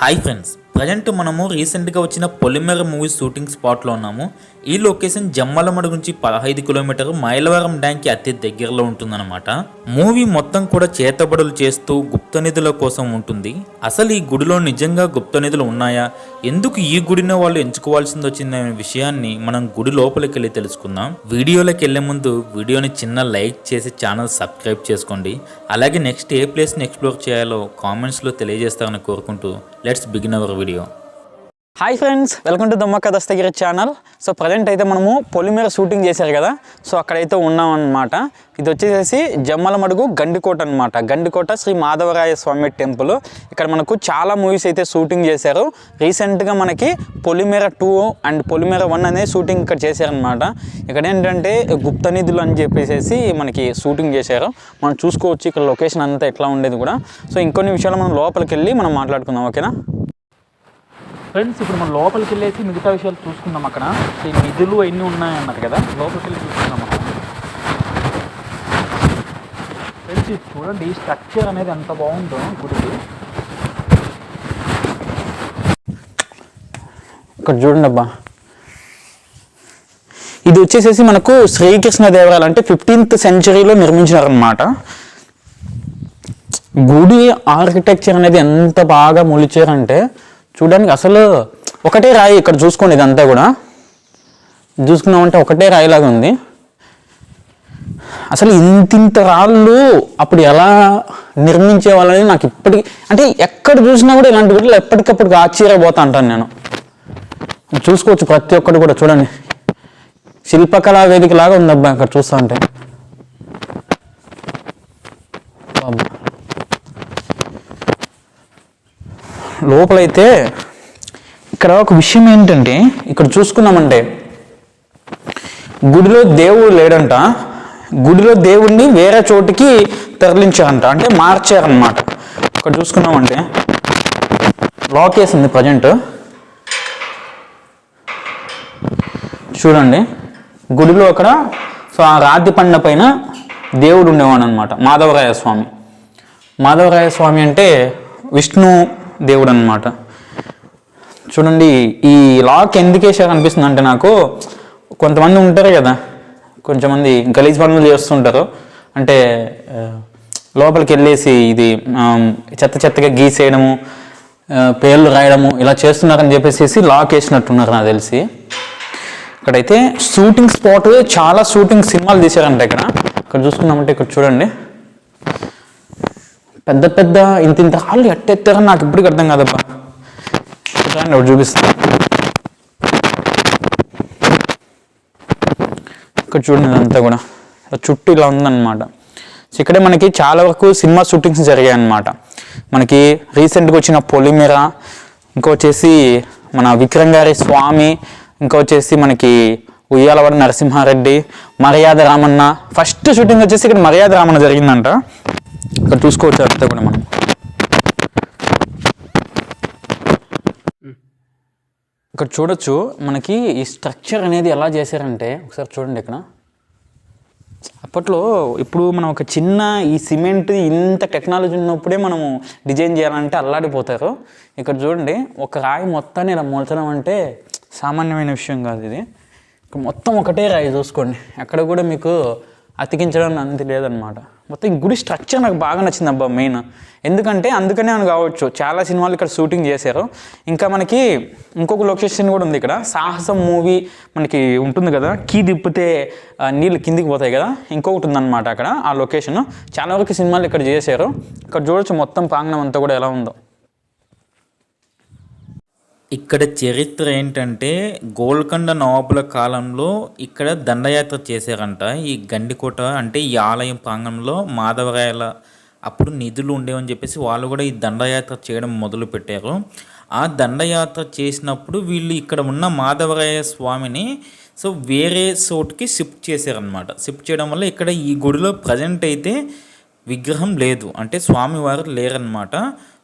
Hi friends, present మనము రీసెంట్గా వచ్చిన పొలిమేర మూవీ షూటింగ్ స్పాట్లో ఉన్నాము. ఈ లొకేషన్ జమ్మలమడు నుంచి పదహైదు కిలోమీటర్ మైలవరం డ్యాంకి అతి దగ్గరలో ఉంటుందన్నమాట. మూవీ మొత్తం కూడా చేతబడులు చేస్తూ గుప్త నిధుల కోసం ఉంటుంది. అసలు ఈ గుడిలో నిజంగా గుప్త నిధులు ఉన్నాయా? ఎందుకు ఈ గుడిని వాళ్ళు ఎంచుకోవాల్సింది వచ్చిందనే విషయాన్ని మనం గుడి లోపలికి వెళ్ళి తెలుసుకుందాం. వీడియోలోకి వెళ్ళే ముందు వీడియోని చిన్న లైక్ చేసి ఛానల్ సబ్స్క్రైబ్ చేసుకోండి. అలాగే నెక్స్ట్ ఏ ప్లేస్ని ఎక్స్ప్లోర్ చేయాలో కామెంట్స్లో తెలియజేస్తారని కోరుకుంటూ let's begin our video. Hi friends welcome to Dammakka Dastagiri channel so present అయితే మనము పొలిమేర షూటింగ్ చేశారు కదా. సో అక్కడైతే ఉన్నాం అనమాట ఇది వచ్చేసి జమ్మలమడుగు గండికోట అనమాట గండికోట శ్రీ మాధవరాయ స్వామి టెంపుల్. ఇక్కడ మనకు చాలా మూవీస్ అయితే షూటింగ్ చేశారు. రీసెంట్గా మనకి Polimera two and Polimera one అనేది షూటింగ్ ఇక్కడ చేశారనమాట ఇక్కడ ఏంటంటే గుప్త నిధులు అని చెప్పేసి మనకి షూటింగ్ చేశారు. మనం చూసుకోవచ్చు ఇక్కడ లొకేషన్ అంతా ఎట్లా ఉండేది కూడా. సో ఇంకొన్ని విషయాలు మనం లోపలికి వెళ్ళి మనం మాట్లాడుకుందాం ఓకేనా? ఫ్రెండ్స్ ఇప్పుడు మనం లోపలికి వెళ్ళేసి మిగతా విషయాలు చూసుకుందాం అక్కడ. ఈ నిధులు అన్నీ ఉన్నాయన్నారు కదా. లోపలికి వెళ్ళి చూసుకుందాం అక్కడ. ఫ్రెండ్స్ ఇది చూడండి స్ట్రక్చర్ అనేది ఎంత బాగుందో గుడికి. ఇక్కడ చూడండి అబ్బా. ఇది వచ్చేసేసి మనకు శ్రీకృష్ణ దేవరాయలు అంటే ఫిఫ్టీన్త్ సెంచరీలో నిర్మించినారనమాట గుడి ఆర్కిటెక్చర్ అనేది ఎంత బాగా మొలిచారంటే చూడడానికి అసలు ఒకటే రాయి ఇక్కడ చూసుకోండి ఇదంతా కూడా. చూసుకున్నామంటే ఒకటే రాయిలాగా ఉంది. అసలు ఇంతింత రాళ్ళు అప్పుడు ఎలా నిర్మించే వాళ్ళని నాకు ఇప్పటికి అంటే ఎక్కడ చూసినా కూడా ఇలాంటి గుడ్లు ఎప్పటికప్పుడు ఆశ్చర్యపోతా అంటాను నేను. చూసుకోవచ్చు ప్రతి ఒక్కటి కూడా చూడండి. శిల్పకళా వేదిక లాగా ఉందబ్బా అక్కడ చూస్తా ఉంటే అబ్బా. లోపలైతే ఇక్కడ ఒక విషయం ఏంటంటే ఇక్కడ చూసుకున్నామంటే గుడిలో దేవుడు లేడంట గుడిలో దేవుడిని వేరే చోటికి తరలించారంట అంటే మార్చారనమాట ఇక్కడ చూసుకున్నామంటే లాక్ వేసింది ప్రజెంట్ చూడండి గుడిలో అక్కడ సో ఆ రాతి పండ పైన దేవుడు ఉండేవాడు అనమాట మాధవరాయ స్వామి మాధవరాయ స్వామి అంటే విష్ణు దేవుడు అనమాట చూడండి ఈ లాక్ ఎందుకు వేసారు అనిపిస్తుంది అంటే నాకు కొంతమంది ఉంటారు కదా కొంచెంమంది గలీజ్ పనులు చేస్తుంటారు. అంటే లోపలికి వెళ్ళేసి ఇది చెత్త చెత్తగా గీసేయడము పేర్లు రాయడము ఇలా చేస్తున్నారని చెప్పేసి లాక్ వేసినట్టున్నారు నాకు తెలిసి. ఇక్కడైతే షూటింగ్ స్పాట్ చాలా షూటింగ్ సినిమాలు తీశారంట ఇక్కడ. ఇక్కడ చూసుకున్నామంటే ఇక్కడ చూడండి. పెద్ద పెద్ద ఇంత ఇంత హాళ్ళు ఎట్టెత్తారని నాకు ఇప్పటికి అర్థం కాదబ్బా. చూడండి ఒకటి చూపిస్తాను ఇక్కడ చూడండి అంతా కూడా. చుట్టూ ఇలా ఉందన్నమాట. సో ఇక్కడే మనకి చాలా వరకు సినిమా షూటింగ్స్ జరిగాయి అన్నమాట మనకి రీసెంట్గా వచ్చిన పొలిమిర ఇంకా వచ్చేసి మన విక్రమ్ గారి స్వామి ఇంకా వచ్చేసి మనకి ఉయ్యాలవాడ నరసింహారెడ్డి మర్యాద రామన్న. ఫస్ట్ షూటింగ్ వచ్చేసి ఇక్కడ మర్యాద రామన్న జరిగిందంట. ఇక్కడ చూసుకోవచ్చు అంతా కూడా మనం. ఇక్కడ చూడొచ్చు మనకి ఈ స్ట్రక్చర్ అనేది ఎలా చేశారంటే ఒకసారి చూడండి ఇక్కడ. అప్పట్లో ఇప్పుడు మనం ఒక చిన్న ఈ సిమెంట్ ఇంత టెక్నాలజీ ఉన్నప్పుడే మనము డిజైన్ చేయాలంటే అల్లాడిపోతారు. ఇక్కడ చూడండి ఒక రాయి మొత్తాన్ని ఇలా మొలచడం అంటే సామాన్యమైన విషయం కాదు ఇది. మొత్తం ఒకటే రాయి చూసుకోండి. అక్కడ కూడా మీకు అతికించడం అంత లేదనమాట. మొత్తం ఈ గుడి స్ట్రక్చర్ నాకు బాగా నచ్చింది అబ్బా మెయిన్ ఎందుకంటే అందుకనే అని కావచ్చు చాలా సినిమాలు ఇక్కడ షూటింగ్ చేశారు. ఇంకా మనకి ఇంకొక లొకేషన్ కూడా ఉంది ఇక్కడ. సాహసం మూవీ మనకి ఉంటుంది కదా కీ తిప్పితే నీళ్ళు కిందికి పోతాయి కదా ఇంకొకటి ఉందన్నమాట అక్కడ ఆ లొకేషన్ చాలా వరకు సినిమాలు ఇక్కడ చేశారు. ఇక్కడ చూడొచ్చు మొత్తం ప్రాంగణం అంతా కూడా ఎలా ఉందో. ఇక్కడ చరిత్ర ఏంటంటే గోల్కొండ నవాబుల కాలంలో ఇక్కడ దండయాత్ర చేశారంట. ఈ గండికోట అంటే ఈ ఆలయం ప్రాంగణంలో మాధవరాయల అప్పుడు నిధులు ఉండేవని చెప్పేసి వాళ్ళు కూడా ఈ దండయాత్ర చేయడం మొదలు పెట్టారు. ఆ దండయాత్ర చేసినప్పుడు వీళ్ళు ఇక్కడ ఉన్న మాధవరాయ స్వామిని సో వేరే చోటుకి షిఫ్ట్ చేశారనమాట షిఫ్ట్ చేయడం వల్ల ఇక్కడ ఈ గుడిలో ప్రజెంట్ అయితే విగ్రహం లేదు. అంటే స్వామివారు లేరనమాట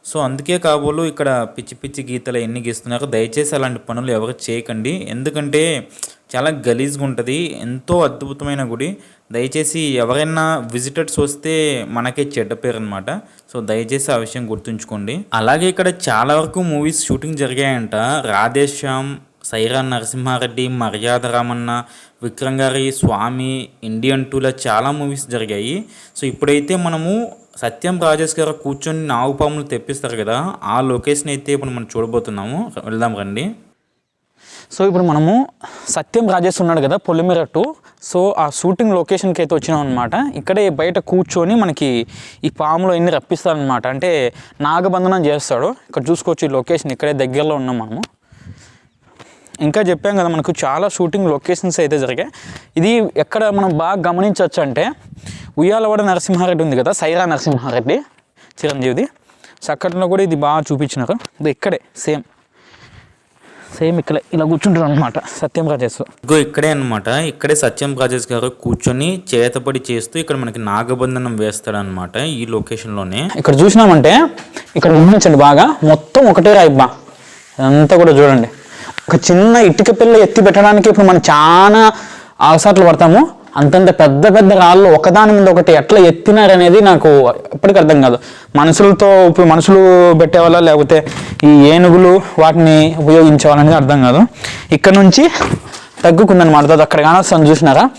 సో అందుకే కాబోలు ఇక్కడ పిచ్చి పిచ్చి గీతలు ఎన్ని గీస్తున్నారు దయచేసి అలాంటి పనులు ఎవరు చేయకండి. ఎందుకంటే చాలా గలీజ్గా ఉంటుంది ఎంతో అద్భుతమైన గుడి. దయచేసి ఎవరైనా విజిటర్స్ వస్తే మనకే చెడ్డ పేరు అనమాట సో దయచేసి ఆ విషయం గుర్తుంచుకోండి. అలాగే ఇక్కడ చాలా వరకు మూవీస్ షూటింగ్ జరిగాయంట. రాధేశ్యామ్ సైరా నరసింహారెడ్డి మర్యాద రామన్న విక్రమ్ గారి స్వామి ఇండియన్ టూలో చాలా మూవీస్ జరిగాయి. సో ఇప్పుడైతే మనము సత్యం రాజేష్ గారు కూర్చొని నాగుపాములు తెప్పిస్తారు కదా ఆ లొకేషన్ అయితే ఇప్పుడు మనం చూడబోతున్నాము. వెళ్దాం రండి. సో ఇప్పుడు మనము సత్యం రాజేష్ ఉన్నాడు కదా పొలిమిరట్టు సో ఆ షూటింగ్ లొకేషన్కి అయితే వచ్చినాం అనమాట ఇక్కడే బయట కూర్చొని మనకి ఈ పాములో అన్ని రప్పిస్తారనమాట అంటే నాగబంధనం చేస్తాడు. ఇక్కడ చూసుకోవచ్చు ఈ లొకేషన్ ఇక్కడే దగ్గరలో ఉన్నాం మనము. ఇంకా చెప్పాం కదా మనకు చాలా షూటింగ్ లొకేషన్స్ అయితే జరిగాయి. ఇది ఎక్కడ మనం బాగా గమనించవచ్చు అంటే ఉయ్యాలవాడ నరసింహారెడ్డి ఉంది కదా సైరా నరసింహారెడ్డి చిరంజీవిది. సో అక్కడలో కూడా ఇది బాగా చూపించినారు. ఇది ఇక్కడే సేమ్. సేమ్ ఇక్కడ ఇలా కూర్చుంటారు అనమాట సత్యం రాజేష్. ఇగో ఇక్కడే అన్నమాట ఇక్కడే సత్యం రాజేష్ గారు కూర్చొని చేతపడి చేస్తూ ఇక్కడ మనకి నాగబంధనం వేస్తాడనమాట ఈ లొకేషన్లోనే. ఇక్కడ చూసినామంటే ఇక్కడ గమనించండి బాగా మొత్తం ఒకటే రాయిబ్బా ఇదంతా కూడా చూడండి. ఒక చిన్న ఇటుక పిల్ల ఎత్తి పెట్టడానికి ఇప్పుడు మనం చాలా అవసరాలు పడతాము. అంతంత పెద్ద పెద్ద రాళ్ళు ఒకదాని మీద ఒకటి ఎట్లా ఎత్తినారనేది నాకు ఎప్పటికీ అర్థం కాదు. మనుషులతో ఇప్పుడు మనుషులు పెట్టేవాళ్ళ లేకపోతే ఈ ఏనుగులు వాటిని ఉపయోగించేవాళ్ళనేది అర్థం కాదు. ఇక్కడ నుంచి తగ్గుకుందనమాట అది అక్కడ కానొస్తాను చూసినారా?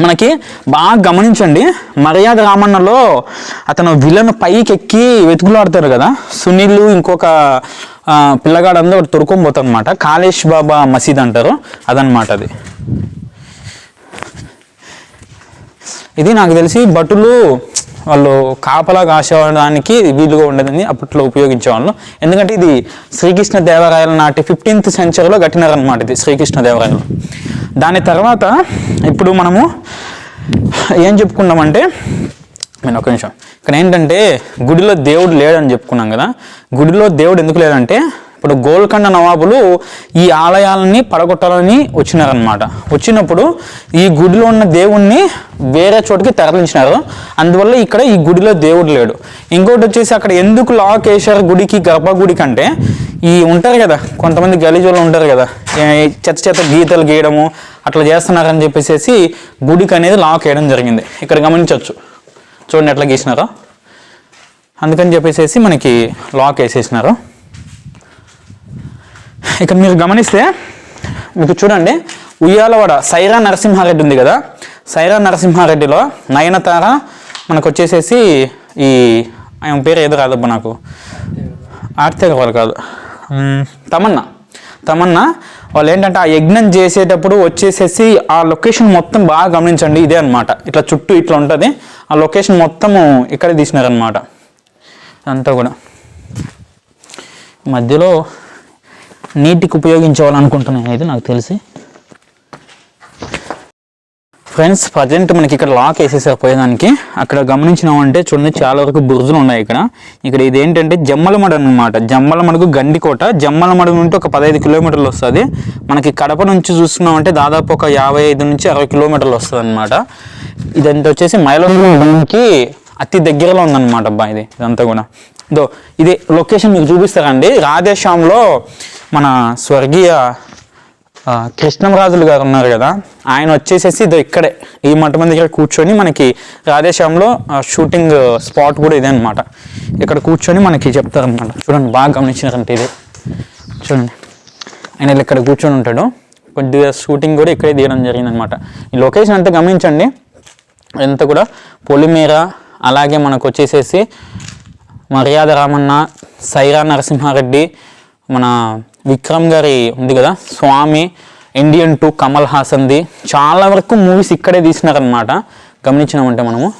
మనకి బాగా గమనించండి. మర్యాద రామన్నలో అతను విలన్ పైకి ఎక్కి వెతుకులాడతారు కదా. సునీల్ ఇంకొక పిల్లగాడందో ఒకటి తొడుకొని అనమాట కాళేష్ బాబా మసీద్ అంటారు. అదనమాట అది. ఇది నాకు తెలిసి భటులు వాళ్ళు కాపలా కాసేవడానికి వీలుగా ఉండేదని అప్పట్లో ఉపయోగించేవాళ్ళు. ఎందుకంటే ఇది శ్రీకృష్ణ దేవరాయల నాటి ఫిఫ్టీన్త్ సెంచరీలో కట్టినారనమాట ఇది శ్రీకృష్ణ దేవరాయలు. దాని తర్వాత ఇప్పుడు మనము ఏం చెప్పుకున్నామంటే నేను ఒక నిమిషం. ఇక్కడ ఏంటంటే గుడిలో దేవుడు లేడని చెప్పుకున్నాం కదా. గుడిలో దేవుడు ఎందుకు లేదంటే ఇప్పుడు గోల్కొండ నవాబులు ఈ ఆలయాలని పడగొట్టాలని వచ్చినారనమాట వచ్చినప్పుడు ఈ గుడిలో ఉన్న దేవుణ్ణి వేరే చోటుకి తరలించినారు. అందువల్ల ఇక్కడ ఈ గుడిలో దేవుడు లేడు. ఇంకోటి వచ్చేసి అక్కడ ఎందుకు లాక్ వేశారు గుడికి గర్భగుడికి అంటే ఈ ఉంటారు కదా కొంతమంది గలీజోళ్ళు ఉంటారు కదా చెత్త చెత్త గీతలు గీయడము అట్లా చేస్తున్నారని చెప్పేసి గుడికి అనేది లాక్ వేయడం జరిగింది. ఇక్కడ గమనించవచ్చు. చూడండి ఎట్లా గీసినారో. అందుకని చెప్పేసి మనకి లాక్ వేసేసినారు. ఇక్కడ మీరు గమనిస్తే మీకు చూడండి ఉయ్యాలవాడ సైరా నరసింహారెడ్డి ఉంది కదా. సైరా నరసింహారెడ్డిలో నయనతార మనకు వచ్చేసేసి ఈ ఆయన పేరు ఏదో రాదబ్బా నాకు. ఆర్తిక వాళ్ళు కాదు. తమన్నా. తమన్నా వాళ్ళు ఏంటంటే ఆ యజ్ఞం చేసేటప్పుడు వచ్చేసేసి ఆ లొకేషన్ మొత్తం బాగా గమనించండి ఇదే అన్నమాట. ఇట్లా చుట్టూ ఇట్లా ఉంటుంది. ఆ లొకేషన్ మొత్తము ఇక్కడే తీసినారనమాట అంతా కూడా. మధ్యలో నీటికి ఉపయోగించాలనుకుంటున్నాను ఇది నాకు తెలిసి. ఫ్రెండ్స్ ప్రజెంట్ మనకి ఇక్కడ లాక్ వేసేసారు పోయేదానికి. అక్కడ గమనించినామంటే చూడండి చాలా వరకు బురుజులు ఉన్నాయి ఇక్కడ. ఇక్కడ ఇది ఏంటంటే జమ్మలమడ అనమాట జమ్మలమడుగు గండికోట. జమ్మలమడ నుండి ఒక పదహైదు కిలోమీటర్లు వస్తుంది. మనకి కడప నుంచి చూసుకున్నామంటే దాదాపు ఒక యాభై ఐదు నుంచి అరవై కిలోమీటర్లు వస్తుంది అనమాట ఇదంతా వచ్చేసి మైలంకి అతి దగ్గరలో ఉందన్నమాట అబ్బా ఇది. ఇదంతా కూడా. ఇదో ఇది లొకేషన్ మీకు చూపిస్తారండి. రాధేశ్యామ్లో మన స్వర్గీయ కృష్ణంరాజులు గారు ఉన్నారు కదా ఆయన వచ్చేసేసి ఇదో ఇక్కడే ఈ మఠం దగ్గర కూర్చొని మనకి రాధేశ్యామ్లో షూటింగ్ స్పాట్ కూడా ఇదే అనమాట ఇక్కడ కూర్చొని మనకి చెప్తారనమాట చూడండి బాగా గమనించినారంటే ఇది. చూడండి ఆయన ఇక్కడ కూర్చొని ఉంటాడు. కొద్దిగా షూటింగ్ కూడా ఇక్కడే తీయడం జరిగిందనమాట ఈ లొకేషన్ అంతా గమనించండి. ఎంత కూడా పొలిమేర అలాగే మనకు వచ్చేసేసి మర్యాద రామన్న సైరా నరసింహారెడ్డి మన విక్రమ్ గారి ఉంది కదా స్వామి ఇండియన్ టూ కమల్ హాసన్ది చాలా వరకు మూవీస్ ఇక్కడే తీసినారనమాట గమనించినామంటే మనము.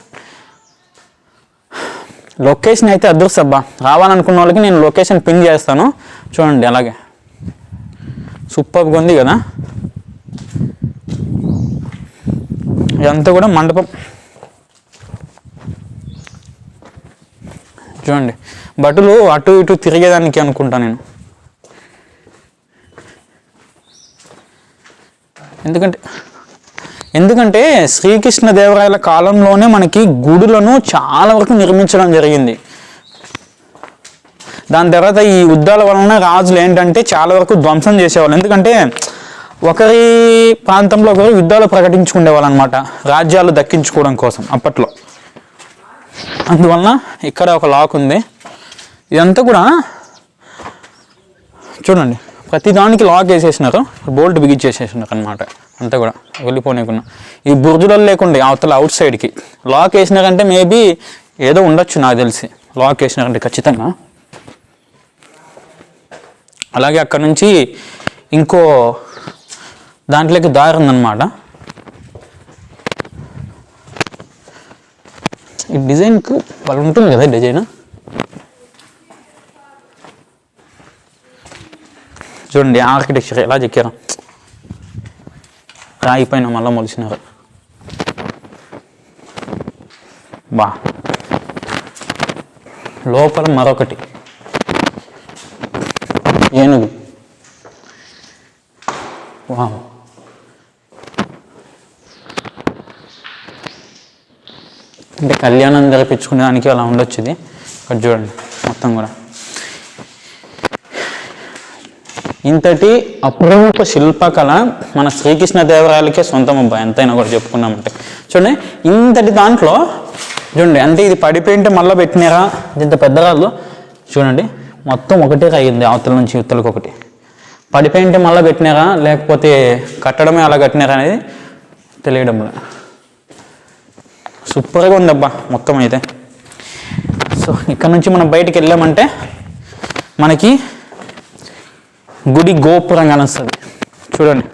లొకేషన్ అయితే అదృష్టం అబ్బా రావాలనుకున్న వాళ్ళకి నేను లొకేషన్ పిన్ చేస్తాను. చూడండి అలాగే. సూపర్గా ఉంది కదా. ఇదంతా కూడా మండపం. చూడండి. బట్టలు అటు ఇటు తిరిగేదానికి అనుకుంటా నేను. ఎందుకంటే ఎందుకంటే శ్రీకృష్ణదేవరాయల కాలంలోనే మనకి గుడులను చాలా వరకు నిర్మించడం జరిగింది. దాని తర్వాత ఈ యుద్ధాల వలన రాజులు ఏంటంటే చాలా వరకు ధ్వంసం చేసేవాళ్ళు. ఎందుకంటే ఒకరి ప్రాంతంలో ఒకరు యుద్ధాలు ప్రకటించుకునేవాళ్ళు అనమాట రాజ్యాలు దక్కించుకోవడం కోసం అప్పట్లో. అందువలన ఇక్కడ ఒక లాక్ ఉంది. ఇదంతా కూడా చూడండి. ప్రతి దానికి లాక్ వేసేసినారు బోల్ట్ బిగించేసేసినారు అనమాట అంతా కూడా వెళ్ళిపోనేకున్నా. ఈ బుర్జులలో లేకుండా అవతల అవుట్ సైడ్కి లాక్ వేసినారంటే మేబీ ఏదో ఉండొచ్చు నాకు తెలిసి. లాక్ వేసినారంటే ఖచ్చితంగా. అలాగే అక్కడ నుంచి ఇంకో దాంట్లోకి దారి ఉందన్నమాట. ఈ డిజైన్కు వాళ్ళు ఉంటుంది కదా డిజైన్? చూడండి ఆర్కిటెక్చర్ ఎలా చెక్కారు. రాయి పైన మళ్ళీ మొలిచినారు. బా. లోపల మరొకటి. ఏనుగు. వావ్. అంటే కళ్యాణం జరిపించుకునేదానికి అలా ఉండొచ్చు ఇది. ఇక్కడ చూడండి మొత్తం కూడా. ఇంతటి అపురూప శిల్పకళ మన శ్రీకృష్ణదేవరాయలకే సొంతం అబ్బా ఎంతైనా కూడా చెప్పుకున్నామంటే. చూడండి ఇంతటి దాంట్లో చూడండి అంటే ఇది పడిపోయింటే మళ్ళీ పెట్టినారా? ఇంత పెద్ద రాళ్ళు. చూడండి మొత్తం ఒకటే అయ్యింది అవతల నుంచి ఇవతలకు ఒకటి. పడిపోయింటే మళ్ళీ పెట్టినారా? లేకపోతే కట్టడమే అలా కట్టినారా అనేది తెలియడం సూపర్గా ఉందబ్బా మొత్తం అయితే. సో ఇక్కడ నుంచి మనం బయటికి వెళ్ళామంటే మనకి గుడి గోపురం కనిస్తుంది చూడండి.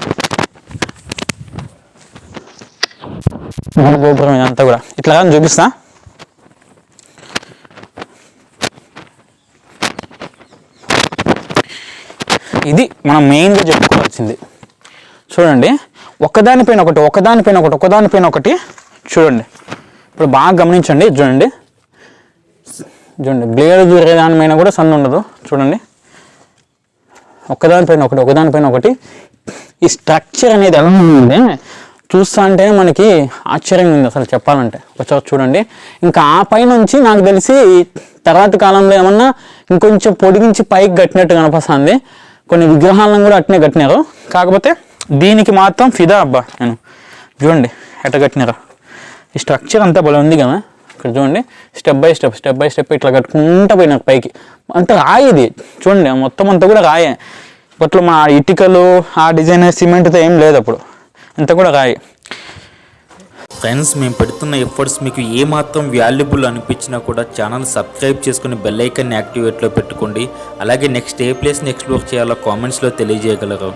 గుడి గోపురం ఇదంతా కూడా. ఇట్లా కానీ చూపిస్తా. ఇది మనం మెయిన్గా చెప్పుకోవాల్సింది. చూడండి. ఒకదానిపైన ఒకటి ఒకదానిపైన ఒకటి ఒకదానిపైన ఒకటి. చూడండి. ఇప్పుడు బాగా గమనించండి. చూడండి. చూడండి. బ్లేడ్ దూరే దానిపైన కూడా సన్ ఉండదు చూడండి. ఒకదానిపైన ఒకటి ఒకదానిపైన ఒకటి. ఈ స్ట్రక్చర్ అనేది ఎలా ఉంది చూస్తా అంటే మనకి ఆశ్చర్యంగా ఉంది అసలు చెప్పాలంటే. ఒకసారి చూడండి. ఇంకా ఆ పైనుంచి నాకు తెలిసి తర్వాత కాలంలో ఏమన్నా ఇంకొంచెం పొడిగించి పైకి కట్టినట్టు కనిపిస్తుంది కొన్ని విగ్రహాలను కూడా అట్నే కట్టినారు. కాకపోతే దీనికి మాత్రం ఫిదా అబ్బా నేను. చూడండి ఎట్ట కట్టినారు. ఈ స్ట్రక్చర్ అంతా భలే ఉంది కదా. ఇక్కడ చూడండి step by step step by step ఇట్లా కట్టుకుంటా పోయినారు పైకి. అంత రాయేది. చూడండి మొత్తం అంతా కూడా రాయే. అప్పట్లో మా ఇటుకలు ఆ డిజైన్ సిమెంట్తో ఏం లేదు అప్పుడు. అంతా కూడా రాయి. ఫ్రెండ్స్ మేము పెడుతున్న ఎఫర్ట్స్ మీకు ఏమాత్రం వాల్యుబుల్ అనిపించినా కూడా ఛానల్ సబ్స్క్రైబ్ చేసుకుని బెల్ ఐకాన్ని యాక్టివేట్లో పెట్టుకోండి. అలాగే నెక్స్ట్ ఏ ప్లేస్ని ఎక్స్ప్లోర్ చేయాలో కామెంట్స్లో తెలియజేయగలరు.